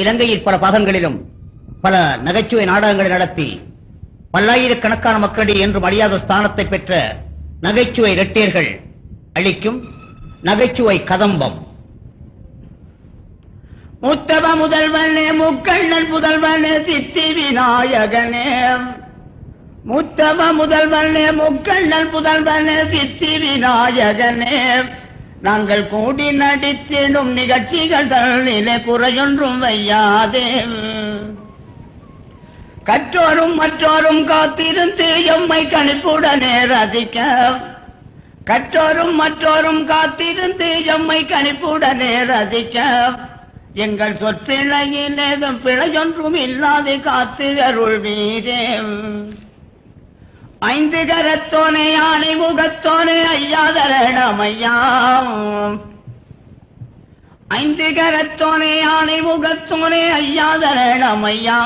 இலங்கையில் பல பாகங்களிலும் பல நகைச்சுவை நாடகங்களை நடத்தி பல்லாயிரக்கணக்கான மக்களிடையே என்றும் அழியாத ஸ்தானத்தை பெற்ற நகைச்சுவை இரட்டையர்கள் அளிக்கும் நகைச்சுவை கதம்பம். முத்தவ முதல்வனே முக்கண்ணன் முதல்வனே சித்தி விநாயகனே. முத்தவ முதல்வனே முக்கண்ணன் புதல்வனே சித்தி விநாயகனே. நாங்கள் கூடி நடித்திடும் நிகழ்ச்சிகள் தள்ளிலே குறையொன்றும் வையாதே. கற்றோரும் மற்றோரும் காத்திருந்து எம்மை கணிப்புடனே ரசிக்க. கற்றோரும் மற்றோரும் காத்திருந்து எம்மை கணிப்புடனே ரசிக்க. எங்கள் சொற்பிழையில் ஏதும் பிழையொன்றும் இல்லாது காத்து அருள் வீரே ஐந்து கரத்தோனே யானை முகத்தோனே ஐயா தரணம் ஐயா ஐந்து கரத்தோனே யானை முகத்தோனே ஐயா தரணம் ஐயா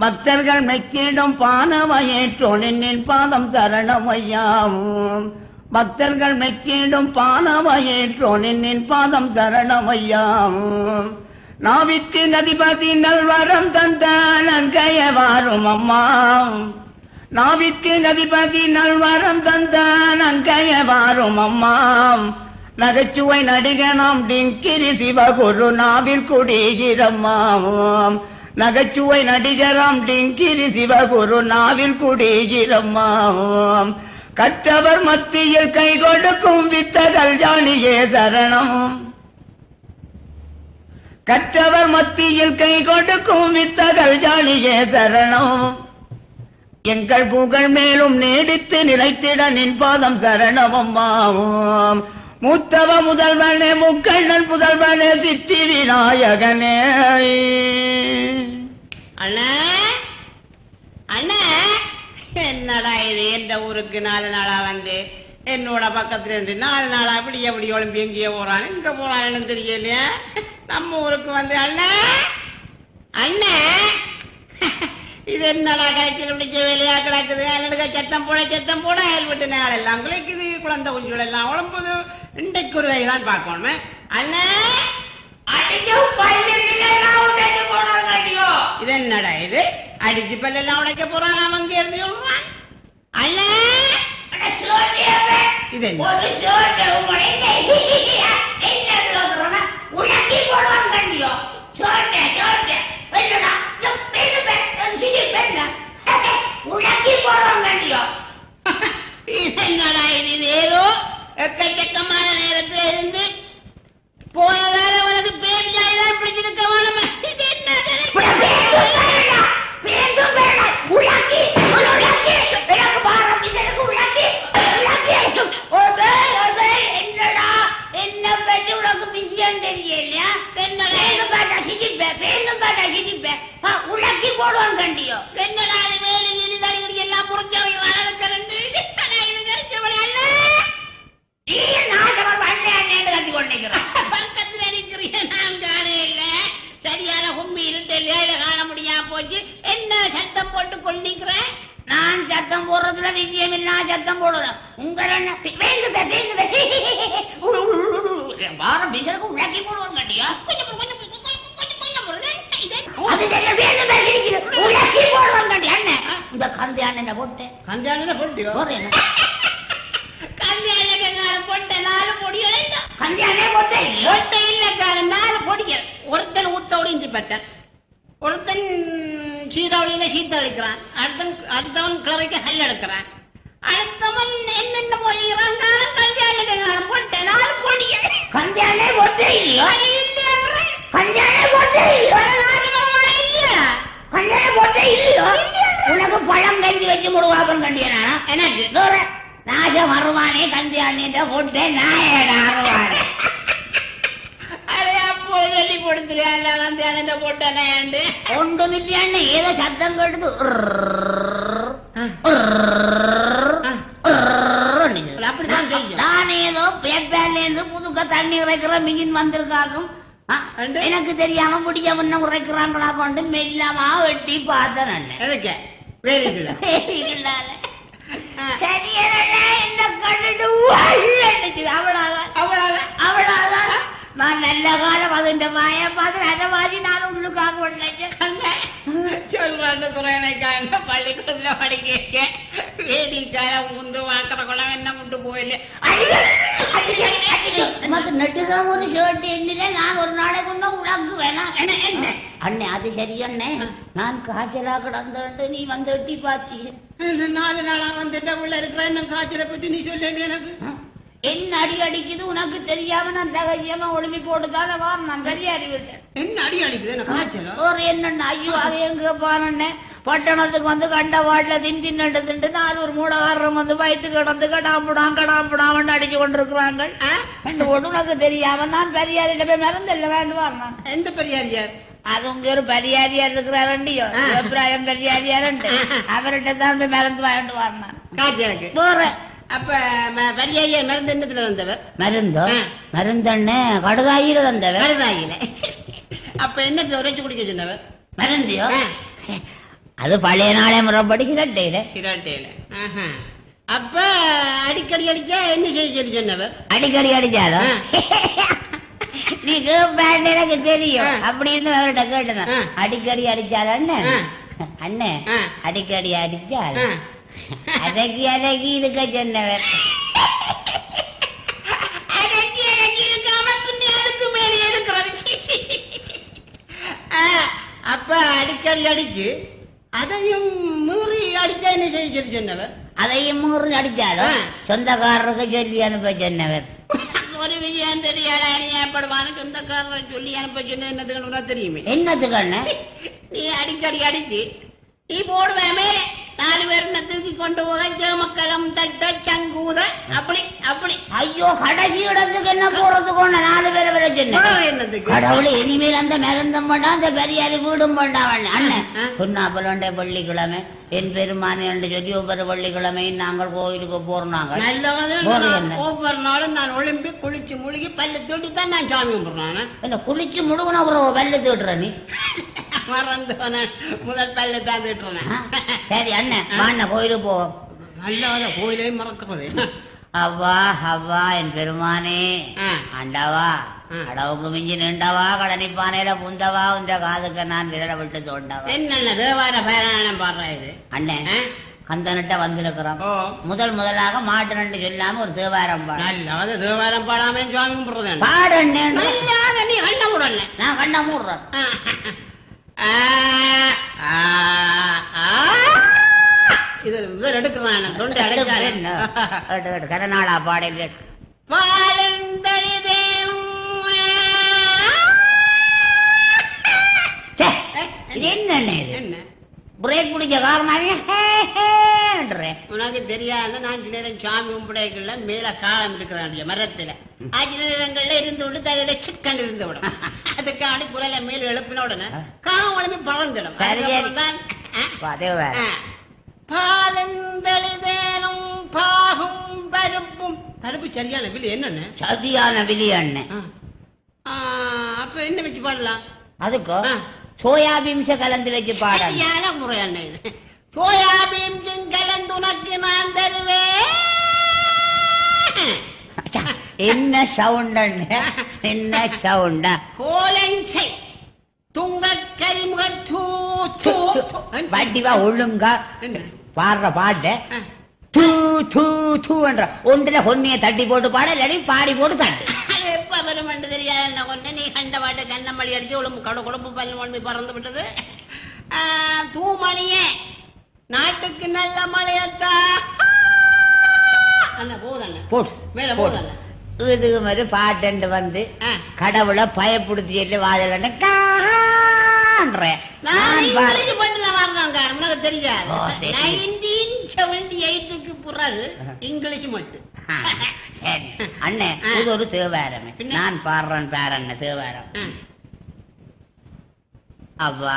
பக்தர்கள் மெக்கிடும் பானவயேற்றோன் நின் பாதம் சரணம் ஐயா பக்தர்கள் மெக்கிடும் பானவயேற்றோன் நின் பாதம் சரணம் ஐயா நாவிற்கு நதிபதி நல்வரம் தந்த நன்கைய வாரும் அம்மா நாவிற்கு நதிபதி நல்வரம் தந்தான் நன்கைய வாரும் அம்மா நகைச்சுவை நடிகனாம் டிங்கிரி சிவகுரு நாவில் குடிகிறம்மாம் நகைச்சுவை நடிகராம் டிங்கிரி சிவகுரு நாவில் குடிகிறம்மாம் கற்றவர் மத்தியில் கை கொடுக்கும் வித்த கல்யாணியே சரணம். கற்றவர் மத்தியில் கை கொடுக்கும் வித்த கல்யாணியே சரணம். எங்கள் புகழ் மேலும் நீடித்து நிலைத்திட நின் பாதம் சரணம் அம்மாவும் மூத்தவ முதல்வனே முக்கண்ணன் புதல்வனே சித்தி விநாயகனே. அண்ணா அண்ணா என்னடா இது? எந்த ஊருக்கு நாலு நாளா வந்து? என்னோட பக்கத்துல இருந்து நாலு நாளா அப்படி எப்படி ஒளிம்பி எங்கேயே போறான். இங்க போறான்னு தெரியலையே நம்ம ஊருக்கு வந்து அண்ணா அண்ணா இது என்னடா காய்ச்சல் பிடிச்ச வேலையா கிடக்குது? அல்லடுக்க சத்தம் போட சத்தம் போட அயல்பட்டு நாள் எல்லாம் குலைக்குது குழந்தை குஞ்சுகள் எல்லாம் உழம்புது இன்றைக்கு ஒரு வேலை தான் பார்க்கணுமே. அண்ணா இது என்னடா இது? அடிச்சு பல்லெல்லாம் உடைக்க போறான் அவங்க இருந்து சொல்றான் அண்ணா இது என்ன ஒரு சோட்டை உடைக்க என்ன சொல்றோம்னா உனக்கி போடுவாங்க கண்டியோ சோட்டை சோட்டை என்னடா பெண்ணு பெண் சிறு பெண்ண உனக்கி போடுவாங்க கண்டியோ இது என்னடா இது இது ஏதோ எக்கச்சக்கமான நேரத்துல இருந்து போனதால உனக்கு பேர் ஜாயிதான் பிடிச்சிருக்க வேணுமே இது என்ன பேசும் வேண்டாம் உனக்கி உனக்கி எனக்கு பாரம் எனக்கு உனக்கி உனக்கி என்னடா என்ன பற்றி உனக்கு விஷயம் தெரியலையா பேரும் பாட்டா சிரிப்பேன் பேரும் பாட்டா சிரிப்பேன் உனக்கி போடுவாங்க கண்டியோ என்னடா இது வேலி இடி தடி எல்லாம் புரிஞ்சவங்க வளர்க்கறண்டு என்னடா இது கரிச்சவளை அல்ல நீ நாசமா பண்ணேன்னு கட்டி கொண்டிருக்கிறான் பக்கத்துல இருக்கிறீங்க நான் காண இல்ல சரியான கும்மி இருட்டு லேல காண முடியாம போச்சு என்ன சத்தம் போட்டு கொண்டிருக்கிறேன் நான் சத்தம் போடுறதுல விஷயம் இல்ல சத்தம் போடுறேன் உங்க வாரம் பேசுறதுக்கு உலகி போடுவாங்க கண்டியா கொஞ்சம் கொஞ்சம். இந்த அண்ணனை போட்டு. போட்டியோ போடுறேன் கல்யாணக்கார பொட்டை நாலு பொடியோ இல்ல கந்தி அண்ணே போட்டே? பொட்டை இல்லக்கார நாலு பொடிகள் ஒருத்தன் ஊத்தோடு இஞ்சி பெற்றான் ஒருத்தன் சீதாவளியில சீத்த அழிக்கிறான் அடுத்தன் அடுத்தவன் கிளறைக்கு கல் எடுக்கிறான். அடுத்தவன் என்னென்ன மொழிகிறான் நான் கல்யாணக்கார பொட்டை நாலு கந்தி அண்ணே போட்டே அண்ணே போட்டே அண்ணே போட்டே இல்லையோ? உனக்கு பழம் கஞ்சி வச்சு முடுவாப்பன் கண்டியா எனக்கு நாசம் வருவானே கந்தி அண்ணன் போட்டே நாயடா வருவானே அப்போ சொல்லி கொடுத்துரு கல்யாணத்தை போட்டேனேண்டு ஒன்றும் இல்லையாண்ணே ஏதோ சத்தம் கேட்டது அப்படிதான் நான் ஏதோ பேப்பர்ல இருந்து புதுக்க தண்ணி உரைக்கிற மிகின் வந்திருக்காக்கும்? எனக்கு தெரியாம முடிய முன்ன உரைக்கிறாங்களா கொண்டு மெல்லமா வெட்டி பார்த்தேன் இல்லை இல்லாத. ஆ. நான் நல்ல காலம் அது இந்த மாய பார்த்து அதை மாதிரி நான் உள்ளுக்காக ஒரு லட்சம் கண்டேன் சொல்வாங்க துறையனைக்காக பள்ளிக்கூடத்தில் படிக்க வேடிக்கால உந்து வாக்குற குளம் என்ன விட்டு போயில மத்த நட்டுதான் ஒரு ஷர்ட் எண்ணில நான் ஒரு நாளைக்கு ஒன்றும் உலங்கு வேணாம் அண்ணே அது சரி அண்ணே. நான் காய்ச்சலா கிடந்துட்டு நீ வந்து எட்டி பாத்தி நாலு நாளா வந்துட்ட உள்ள இருக்கிற காய்ச்சலை பத்தி நீ சொல்லு எனக்கு. என்ன அடி அடிக்குது? உனக்கு தெரியாம நான் தைரியமா ஒளிமி போட்டுதான வா நான் தெரியாது விட்டேன். என்ன அடி அடிக்குது? காய்ச்சலா? ஒரு என்னண்ணா ஐயோ அது எங்க போனே பட்டணத்துக்கு வந்து கண்ட வாட்டில தின் தின்னு திண்டு நாலு ஒரு மூடகாரரும் வந்து வயிற்று கிடந்து கடாம்புடாம் கடாம்புடாமன்னு அடிச்சு கொண்டிருக்கிறாங்க. ரெண்டு உனக்கு தெரியாம நான் பெரியாரிட்ட போய் மறந்தில்ல வேண்டுவார் நான் எந்த பெரியாரியார் அது உங்க ஒரு பரியாரியார் இருக்கிறாரண்டியோ அபிப்பிராயம் பரியாரியாருண்டு அவர்கிட்ட தான் போய் மறந்து வாங்கிட்டு வரணும் போறேன். அப்ப பெரியாரியார் மருந்து என்னத்துல வந்தவர். மருந்தோ. மருந்தண்ணே கடுகாயில வந்தவன் மருதாயில அப்ப என்னத்துல உரைச்சு குடிக்க சொன்னவர்? மருந்தியோ. அது பழைய நாளே முறைப்படி கிரட்டையில சிராட்டையில ஆஹா. அப்ப அடிக்கடி அடிச்சா என்ன செய்ய சொன்னவர்? அடிக்கடி அடிச்சாலும் நீ கேட்பேன் எனக்கு தெரியும். அப்படின்னு அவர்கிட்ட கேட்டேன். அடிக்கடி அடிச்சாலும் அண்ணன் ஆ. அண்ணே ஆ. அடிக்கடி அடிச்சால்? ஆ. அதக்கி அதக்கி இருக்க சொன்னவர் அப்ப அடிக்கடி அடிச்சு அதையும் மீறி அடிச்சா என்ன செய்ய சொன்னவர். அதையும் மூறு அடிச்சாலும். சொந்தக்காரருக்கு சொல்லி அனுப்ப சொன்னவர். ஒரு விஷயம் தெரியாத? ஏற்படுவான்னு சொந்தக்காரரை சொல்லி அனுப்ப சொன்ன என்னதுன்னு உனக்கு தெரியுமே? என்னத்துக்கு நீ அடிக்கடி அடிச்சு நீ போடுவேமே. நாலு பேர் தூக்கி கொண்டு போக ஜெமக்கலம் தட்ட சங்கூத அப்படி அப்படி. ஐயோ கடைசி இடத்துக்கு என்ன போறதுக்கு நாலு பேரை வர போக என்னதுக்கு கடவுளே இனிமேல் அந்த மிதந்தும் வேண்டாம் அந்த பெரியாரி வீடும் வேண்டாம் அண்ணன் ஆ. சொன்னாப்பலண்டே வெள்ளிக்கிழமை என் பெருமானி என்று சொல்லி ஒவ்வொரு வெள்ளிக்கிழமை நாங்கள் கோயிலுக்கு போறோம்? ஒவ்வொரு நாளும் நான் ஒளிம்பி குளிச்சு முழுகி பல்லு தொட்டி தான் நான் சாமி கும்பிடுறேன் என்ன குளிச்சு முழுகுன ஒரு வெள்ளை தீட்டுற நீ மறந்து. முதல் பல்லு தான் திட்டுறேன் சரி அண்ணன் வாண்ண கோயிலுக்கு போவோம் நல்லவத கோயிலே மறக்கிறது அவ்வா அவ்வா என் பெருமானே. ஆண்டவா. அடவுக்கு மிஞ்சி நின்றவா கடனிப்பானையில புந்தவா உன்ற காதுக்கு நான் விரல விட்டு தோண்டவா? என்னென்ன தேவார பயணம் பாடுறேன் இது? அண்ணன்? கந்தனிட்ட வந்திருக்கிறோம். முதல் முதலாக மாட்டு நண்டு சொல்லாம ஒரு தேவாரம் பாடு. தேவாரம் பாடாம சாமி கும்பிடுறது பாடு நீ கண்ண விடல நான் கண்ண மூடுறேன். இது அடைச்சாலே. கரநாளா பாடல பாலந்தழிதேனும் என்ன இது? என்ன? பிரேக் பிடிச்ச காரணம் உனக்கு தெரியாத? நான் சில நேரம் சாமி கும்பிடைகள்ல மேல காலம் இருக்கிறான் மரத்துல. சில நேரங்கள்ல இருந்து விட்டு தலையில சிக்கன் இருந்து விடும். அதுக்காண்டி குரல மேல எழுப்பின உடனே காலம் உடம்பு பறந்துடும். பாலந்தளிதேனும் பாகும் பருப்பும். பருப்பு சரியான விலை என்னன்னு சதியான விழி அண்ணன் அப்ப என்ன வச்சு பாடலாம்? அதுக்கோ. சோயா பீம்ஸ கலந்து வச்சு பாடணும். சரியான முறை அண்ணன் இது சோயாபீன் கலந்து உனக்கு நான் தருவேன். என்ன சவுண்ட் என்ன சவுண்டா? கோலஞ்சை துங்க தூ வண்டிவா ஒழுங்கா? பாடுற பாட்டு. தூ தூ தூ என்ற ஒன்றுல பொன்னிய தட்டி போட்டு பாட இல்லாட்டி பாடி போட்டு தட்டு. எப்ப வரும் என்று தெரியாது. என்ன கொண்டு நீ கண்ட பாட்டு கண்ணமளி அடிச்சு உடம்பு கடு குழம்பு பல்லு மொழி பறந்து விட்டது. தூமணியே நாட்டுக்கு நல்ல மழையத்தா அண்ணா போதண்ண போட்ஸ் மேல போதண்ண இது மாதிரி பாட்டு வந்து கடவுளை பயப்படுத்தி சொல்லி உனக்கு தெரியாது. பிறகு இங்கிலீஷ் மட்டும். அண்ணே. இது ஒரு தேவாரமே? நான் பாடுறேன் பேரண்ண தேவாரம். அவ்வா.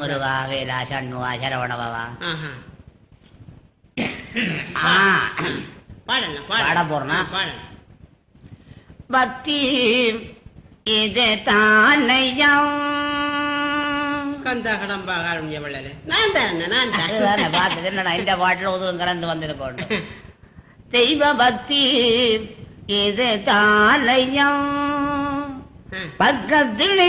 முருகா வேலா சண்முகா சரவணபவா. பாட. போறேனா? பக்தி இது தானையம். கந்த கடம்பா வள்ளலே நான் தான் நான் பார்த்தது என்னடா இந்த பாட்டில் உதவும் கலந்து வந்திருக்கோம் தெய்வ பக்தி இது தானையம் ம். பக்கத்தில்